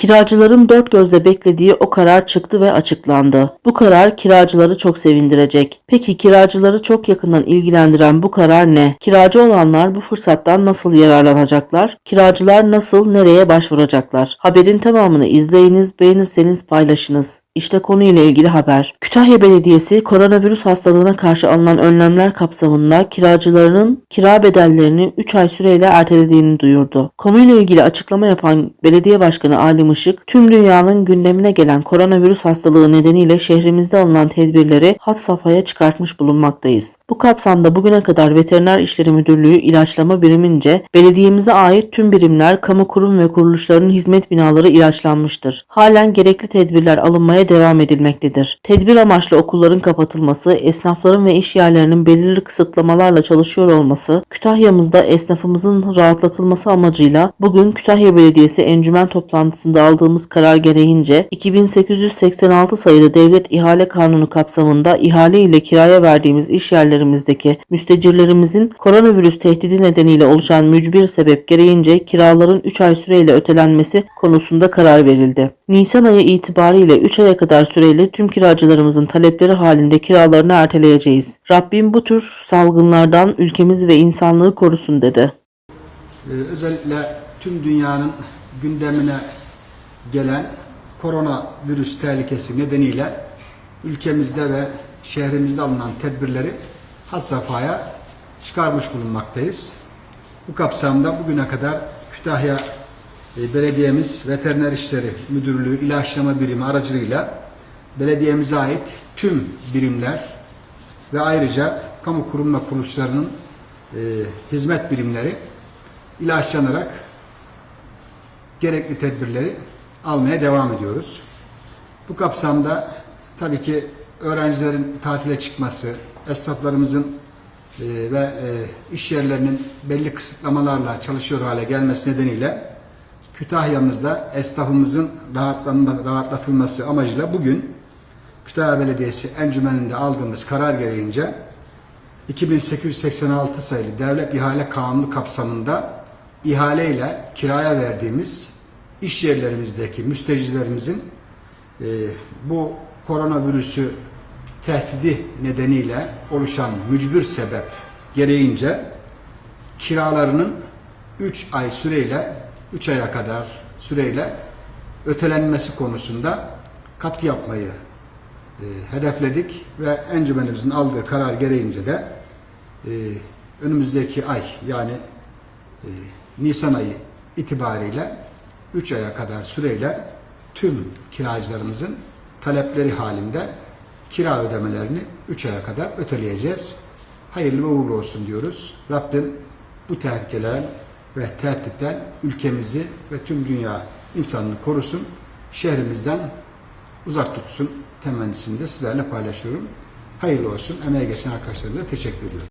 Kiracıların dört gözle beklediği o karar çıktı ve açıklandı. Bu karar kiracıları çok sevindirecek. Peki kiracıları çok yakından ilgilendiren bu karar ne? Kiracı olanlar bu fırsattan nasıl yararlanacaklar? Kiracılar nasıl nereye başvuracaklar? Haberin tamamını izleyiniz, beğenirseniz paylaşınız. İşte konuyla ilgili haber. Kütahya Belediyesi koronavirüs hastalığına karşı alınan önlemler kapsamında kiracılarının kira bedellerini 3 ay süreyle ertelediğini duyurdu. Konuyla ilgili açıklama yapan Belediye Başkanı Ali Işık, tüm dünyanın gündemine gelen koronavirüs hastalığı nedeniyle şehrimizde alınan tedbirleri hat safhaya çıkartmış bulunmaktayız. Bu kapsamda bugüne kadar Veteriner İşleri Müdürlüğü ilaçlama birimince belediyemize ait tüm birimler, kamu kurum ve kuruluşlarının hizmet binaları ilaçlanmıştır. Halen gerekli tedbirler alınmaya devam edilmektedir. Tedbir amaçlı okulların kapatılması, esnafların ve iş yerlerinin belirli kısıtlamalarla çalışıyor olması, Kütahya'mızda esnafımızın rahatlatılması amacıyla bugün Kütahya Belediyesi encümen toplantısında aldığımız karar gereğince 2886 sayılı Devlet İhale Kanunu kapsamında ihale ile kiraya verdiğimiz iş yerlerimizdeki müstecirlerimizin koronavirüs tehdidi nedeniyle oluşan mücbir sebep gereğince kiraların 3 ay süreyle ötelenmesi konusunda karar verildi. Nisan ayı itibariyle 3 aya kadar süreyle tüm kiracılarımızın talepleri halinde kiralarını erteleyeceğiz. Rabbim bu tür salgınlardan ülkemizi ve insanlığı korusun dedi. Ee, özellikle tüm dünyanın gündemine gelen koronavirüs tehlikesi nedeniyle ülkemizde ve şehrimizde alınan tedbirleri had safhaya çıkarmış bulunmaktayız. Bu kapsamda bugüne kadar Kütahya Belediyemiz Veteriner İşleri Müdürlüğü İlaçlama Birimi aracılığıyla belediyemize ait tüm birimler ve ayrıca kamu kurum ve kuruluşlarının e, hizmet birimleri ilaçlanarak gerekli tedbirleri almaya devam ediyoruz. Bu kapsamda tabii ki öğrencilerin tatile çıkması, esnaflarımızın e, ve e, iş yerlerinin belli kısıtlamalarla çalışıyor hale gelmesi nedeniyle Kütahya'mızda esnafımızın rahatlanma, rahatlatılması amacıyla bugün Kütahya Belediyesi encümeninde aldığımız karar gereğince 2886 sayılı Devlet İhale Kanunu kapsamında ihaleyle kiraya verdiğimiz iş yerlerimizdeki müştericilerimizin e, bu koronavirüsü tehdidi nedeniyle oluşan mücbir sebep gereğince kiralarının 3 ay süreyle 3 aya kadar süreyle ötelenmesi konusunda katı yapmayı e, hedefledik ve encümenimizin aldığı karar gereğince de e, önümüzdeki ay yani e, Nisan ayı itibariyle 3 aya kadar süreyle tüm kiracılarımızın talepleri halinde kira ödemelerini 3 aya kadar öteleyeceğiz. Hayırlı ve uğurlu olsun diyoruz. Rabbim bu tehlikeler ve tehditten ülkemizi ve tüm dünya insanını korusun. Şehrimizden uzak tutsun temennisini de sizlerle paylaşıyorum. Hayırlı olsun. Emeğe geçen arkadaşlarıma da teşekkür ediyorum.